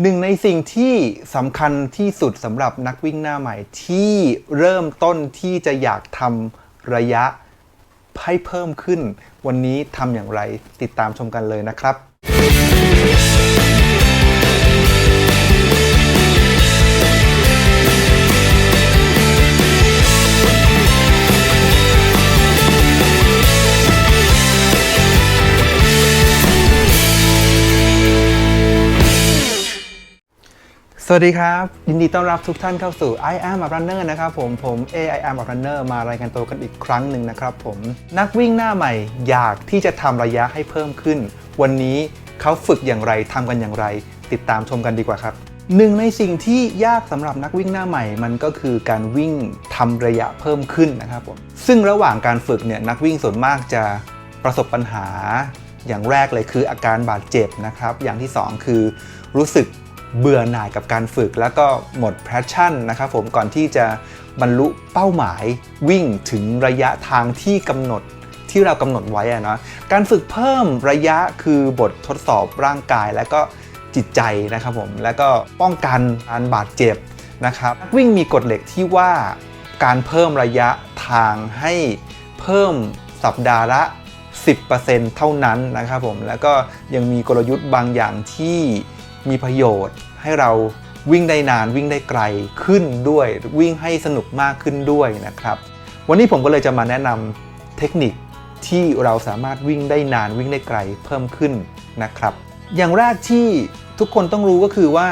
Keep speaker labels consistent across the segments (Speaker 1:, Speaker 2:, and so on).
Speaker 1: หนึ่งในสิ่งที่สำคัญที่สุดสำหรับนักวิ่งหน้าใหม่ ที่เริ่มต้นที่จะอยากทำระยะให้เพิ่มขึ้น วันนี้ทำอย่างไรติดตามชมกันเลยนะครับ สวัสดีครับ ยินดีต้อนรับทุกท่านเข้าสู่ I am a runner นะครับผมผม A I am a runner มารายการตัวกันอีกครั้งหนึ่งนะครับผมนักวิ่งหน้าใหม่อยากที่จะทำระยะให้เพิ่มขึ้น วันนี้เขาฝึกอย่างไรทำกันอย่างไร ติดตามชมกันดีกว่าครับหนึ่งในสิ่งที่ยากสำหรับนักวิ่งหน้าใหม่ มันก็คือการวิ่งทำระยะเพิ่มขึ้นนะครับผมซึ่งระหว่างการฝึกเนี่ยนักวิ่งส่วนมากจะประสบปัญหา อย่างแรกเลยคืออาการบาดเจ็บนะครับ อย่างที่สองคือรู้สึก เบื่อหน่ายกับการฝึก แล้วก็หมดแพชชั่นนะครับผมก่อนที่จะบรรลุเป้าหมายวิ่งถึงระยะทางที่กำหนดที่เรากำหนดไว้อะเนาะการฝึกเพิ่มระยะคือบททดสอบร่างกายและก็จิตใจนะครับผมแล้วก็ป้องกันการบาดเจ็บนะครับวิ่งมีกฎเหล็กที่ว่าการเพิ่มระยะทางให้เพิ่มสัปดาห์ละ 10%เท่านั้นนะครับผมแล้วก็ยังมีกลยุทธ์บางอย่างที่ มีประโยชน์ ให้เราวิ่งได้นานวิ่งได้ไกลขึ้นด้วย วิ่งให้สนุกมากขึ้นด้วยนะครับ วันนี้ผมก็เลยจะมาแนะนำเทคนิคที่เราสามารถวิ่งได้นานวิ่งได้ไกลเพิ่มขึ้นนะครับ อย่างแรกที่ทุกคนต้องรู้ก็คือว่า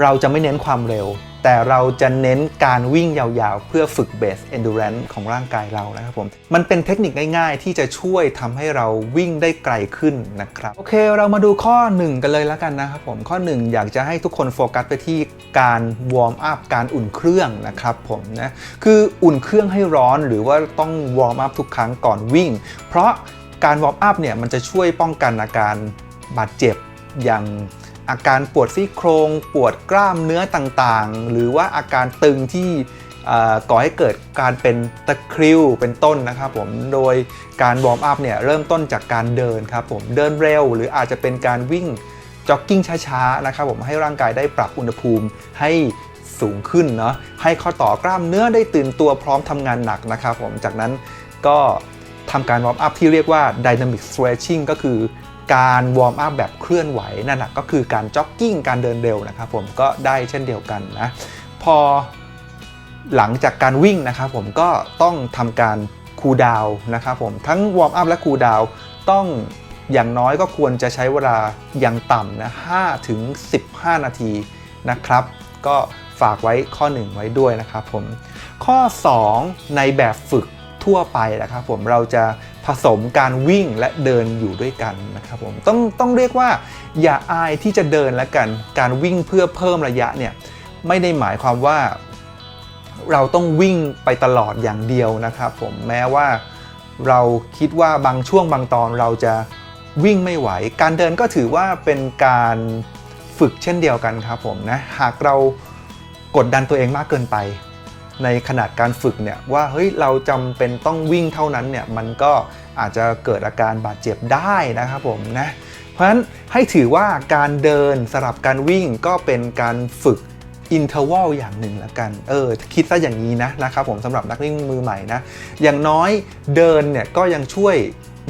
Speaker 1: เราจะไม่เน้นความเร็ว แต่เราจะเน้นการวิ่งยาวๆ เพื่อฝึกเบส endurance ของร่างกายเรานะครับผม มันเป็นเทคนิคง่ายๆ ที่จะช่วยทำให้เราวิ่งได้ไกลขึ้นนะครับ โอเค เรามาดูข้อ 1 กันเลยแล้วกันนะครับผม ข้อ 1 อยากจะให้ทุกคนโฟกัสไปที่การวอร์มอัพการอุ่นเครื่องนะครับผมนะ คืออุ่นเครื่องให้ร้อนหรือว่าต้องวอร์มอัพทุกครั้งก่อนวิ่ง เพราะการวอร์มอัพเนี่ยมันจะช่วยป้องกันอาการบาดเจ็บอย่าง อาการปวดซี่โครงปวดกล้ามเนื้อต่างๆ หรือว่าอาการตึงที่ก่อให้เกิดการเป็นตะคริวเป็นต้นนะครับผมโดยการวอร์มอัพเนี่ยเริ่มต้นจากการเดินครับผมเดินเร็ว หรืออาจจะเป็นการวิ่งจ็อกกิ้งช้าๆนะครับผมให้ร่างกายได้ปรับอุณหภูมิให้สูงขึ้นเนาะให้ข้อต่อกล้ามเนื้อได้ตื่นตัวพร้อมทำงานหนักนะครับผมจากนั้นก็ทำการวอร์มอัพที่เรียกว่า Dynamic Stretching ก็คือ การวอร์มอัพแบบเคลื่อนไหวนั่นแหละก็คือการจ็อกกิ้งการเดินเร็วนะครับผมก็ได้เช่นเดียวกันนะพอหลังจากการวิ่งนะครับผมก็ต้องทำการคูลดาวน์นะครับผมทั้งวอร์มอัพและคูลดาวน์ต้องอย่างน้อยก็ควรจะใช้เวลาอย่างต่ำนะ5ถึง 15 นาทีนะครับ ก็ฝากไว้ข้อ 1 ไว้ด้วยนะครับผม ข้อ 2 ในแบบฝึกทั่วไปนะครับผมเราจะ สมการวิ่งและเดินอยู่ด้วยกันนะครับผมต้องต้องเรียกว่า อย่าอายที่จะเดินแล้วกัน การวิ่งเพื่อเพิ่มระยะเนี่ยไม่ได้หมายความว่า เราต้องวิ่งไปตลอดอย่างเดียวนะครับผมแม้ว่าเราคิดว่าบางช่วงบางตอนเราจะวิ่งไม่ไหว การเดินก็ถือว่าเป็นการฝึกเช่นเดียวกันครับผมนะหากเรากดดันตัวเองมากเกินไป ในขนาดการฝึกเนี่ยว่าเฮ้ยเราจำเป็นต้องวิ่งเท่านั้นเนี่ยมันก็ อาจจะเกิดอาการบาดเจ็บได้นะครับผมนะเพราะฉะนั้นให้ถือว่าการเดินสลับการวิ่งก็เป็นการฝึกอินเทอร์วัลอย่างหนึ่งละกัน เออ คิดซะอย่างนี้นะนะครับผมสำหรับนักวิ่งมือใหม่นะ อย่างน้อยเดินเนี่ยก็ยังช่วย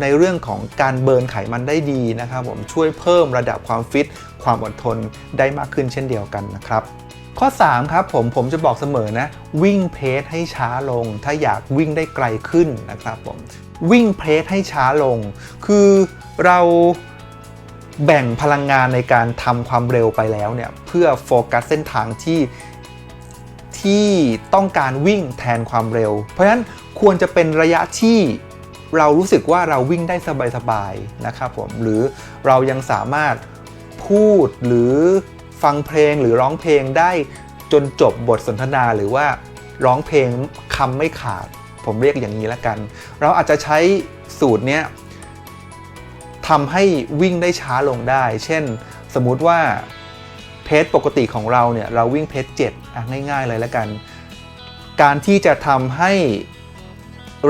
Speaker 1: ในเรื่องของการเบิร์นไขมันได้ดีนะครับผมช่วยเพิ่มระดับความฟิต ความอดทนได้มากขึ้นเช่นเดียวกันนะครับ ข้อ 3 ครับผมผมจะบอกเสมอนะ วิ่งเพสให้ช้าลง ถ้าอยากวิ่งได้ไกลขึ้นนะครับผม วิ่งเพลสให้ช้าลง คือเราแบ่งพลังงานในการทำความเร็วไปแล้วเนี่ย เพื่อโฟกัสเส้นทางที่ที่ต้องการวิ่งแทนความเร็ว เพราะฉะนั้นควรจะเป็นระยะที่เรารู้สึกว่าเราวิ่งได้สบายๆนะครับผมหรือเรายังสามารถพูดหรือฟังเพลงหรือร้องเพลงได้จนจบบทสนทนาหรือว่าร้องเพลงคำไม่ขาด ผมเรียกอย่างนี้แล้วกัน เราอาจจะใช้สูตรเนี้ยทำให้วิ่งได้ช้าลงได้ เช่น สมมุติว่าเพจปกติของเราเนี่ยเราวิ่งเพจ7อะง่ายๆเลยแล้วกัน การที่จะทำให้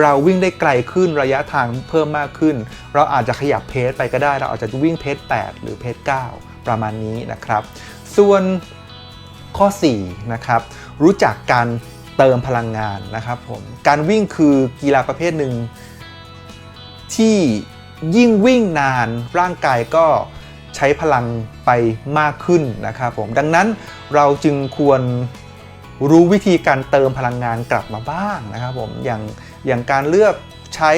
Speaker 1: เราวิ่งได้ไกลขึ้นระยะทางเพิ่มมากขึ้น เราอาจจะขยับเพจไปก็ได้ เราอาจจะวิ่งเพจ8หรือเพจ9ประมาณนี้นะครับ ส่วนข้อ4นะครับรู้จักการ เติมพลังงานนะครับผมการวิ่งคือกีฬาประเภทหนึ่งที่ยิ่งวิ่งนานร่างกายก็ใช้พลังไปมากขึ้นนะครับผมดังนั้นเราจึงควรรู้วิธีการเติมพลังงานกลับมาบ้างนะครับผมอย่างอย่างการเลือกใช้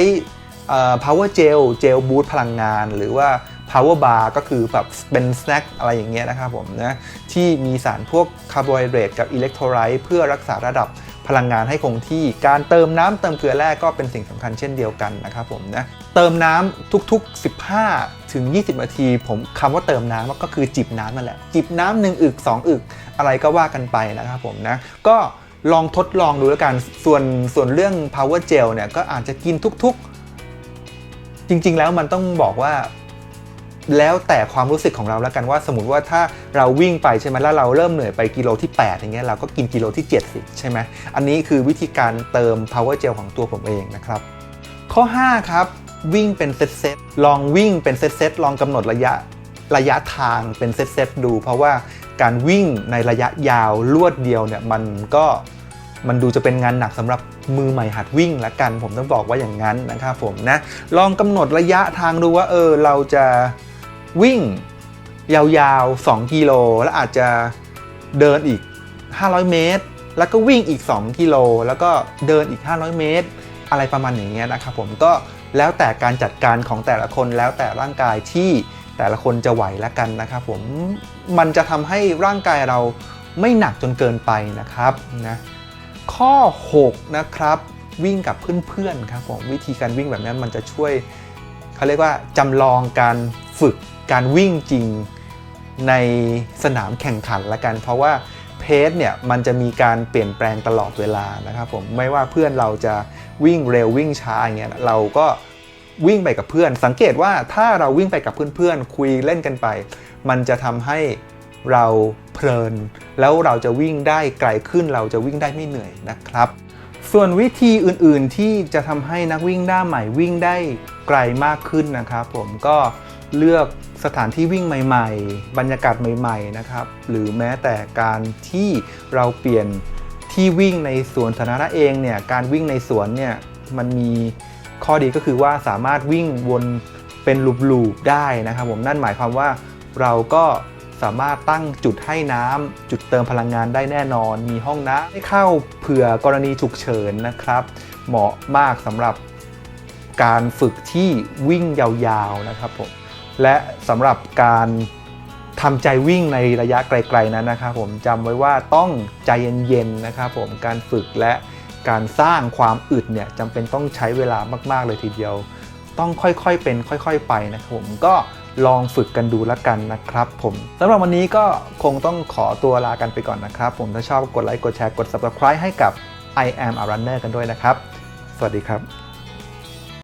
Speaker 1: power gel เจลบูตพลังงาน หรือว่า power bar ก็คือแบบเป็นสแน็คอะไรอย่างเงี้ยนะครับผมนะที่มีสารพวกคาร์โบไฮเดรตกับอิเล็กโทรไลต์เพื่อรักษาระดับ พลังงานให้คงที่ การเติมน้ำเติมเกลือแร่ก็เป็นสิ่งสำคัญเช่นเดียวกันนะครับผมนะเติมน้ำทุกๆ 15 ถึง 20 นาที ผมคำว่าเติมน้ำก็คือจิบน้ำนั่นแหละ จิบน้ำหนึ่งอึก 2 อึก อะไรก็ว่ากันไปนะครับผมนะก็ลองทดลองดูแล้วกัน ส่วนส่วนเรื่อง power gel เนี่ยก็อาจจะกินทุกๆ จริง ๆ แล้วมันต้องบอกว่า แล้วแต่ความรู้สึกของเราแล้วกันว่า สมมติว่าถ้าเราวิ่งไปใช่ไหมแล้วเราเริ่มเหนื่อยไปกิโลที่ 8 อย่างเงี้ยเราก็กินกิโลที่7สิใช่ไหมอันนี้คือวิธีการเติม power gel ของตัวผมเองนะครับ ข้อ 5 ครับ วิ่งเป็นเซตเซตลองวิ่งเป็นเซตเซตลองกำหนดระยะระยะทางเป็นเซตเซตดู เพราะว่าการวิ่งในระยะยาวลวดเดียวเนี่ยมันก็มันดูจะเป็นงานหนักสำหรับมือใหม่หัดวิ่งละกัน ผมต้องบอกว่าอย่างนั้นนะครับผมนะลองกำหนดระยะทางดูว่าเออเราจะ วิ่งยาวๆ 2 กิโล แล้วอาจจะเดินอีก 500 เมตร แล้วก็วิ่งอีก 2 กิโล แล้วก็เดินอีก 500 เมตร อะไรประมาณอย่างเงี้ยนะครับผมก็แล้วแต่การจัดการของแต่ละคนแล้วแต่ร่างกายที่แต่ละคนจะไหวละกันนะครับผมมันจะทำให้ร่างกายเราไม่หนักจนเกินไปนะครับนะข้อ 6 นะครับ วิ่งกับเพื่อนๆครับผมวิธีการวิ่งแบบนั้นมันจะช่วยเขาเรียกว่าจำลองการฝึก การวิ่งจริงในสนามแข่งขันละกัน เพราะว่าเพจเนี่ยมันจะมีการเปลี่ยนแปลงตลอดเวลานะครับผมไม่ว่าเพื่อนเราจะวิ่งเร็ววิ่งช้าอย่างเงี้ยเราก็วิ่งไปกับเพื่อน สังเกตว่าถ้าเราวิ่งไปกับเพื่อนๆคุยเล่นกันไป มันจะทำให้เราเพลิน แล้วเราจะวิ่งได้ไกลขึ้นเราจะวิ่งได้ไม่เหนื่อยนะครับ ส่วนวิธีอื่นๆที่จะทำให้นักวิ่งหน้าใหม่วิ่งได้ไกลมากขึ้นนะครับ ผมก็เลือก สถานที่วิ่งใหม่ ๆ บรรยากาศใหม่ ๆ นะครับ หรือแม้แต่การที่เราเปลี่ยนที่วิ่งในสวนสาธารณะเองเนี่ย การวิ่งในสวนเนี่ยมันมีข้อดีก็คือว่าสามารถวิ่งวนเป็นลูปๆได้นะครับ ผมนั่นหมายความว่าเราก็สามารถตั้งจุดให้น้ำจุดเติมพลังงานได้แน่นอน มีห้องน้ำให้เข้าเผื่อกรณีฉุกเฉินนะครับ เหมาะมากสำหรับการฝึกที่วิ่งยาวๆนะครับผม และสำหรับการทำใจวิ่งในระยะไกลๆนั้นนะครับผมจำไว้ว่าต้องใจเย็นๆนะครับผมการฝึกและการสร้างความอึดเนี่ยจำเป็นต้องใช้เวลามากๆเลยทีเดียว ต้องค่อยๆเป็นค่อยๆไปนะครับผมก็ลองฝึกกันดูแล้วกันนะครับผมสำหรับวันนี้ก็คงต้องขอตัวลากันไปก่อนนะครับ ผมถ้าชอบกดไลค์กดแชร์กด subscribe ให้กับ I am a runner กันด้วยนะครับ สวัสดีครับ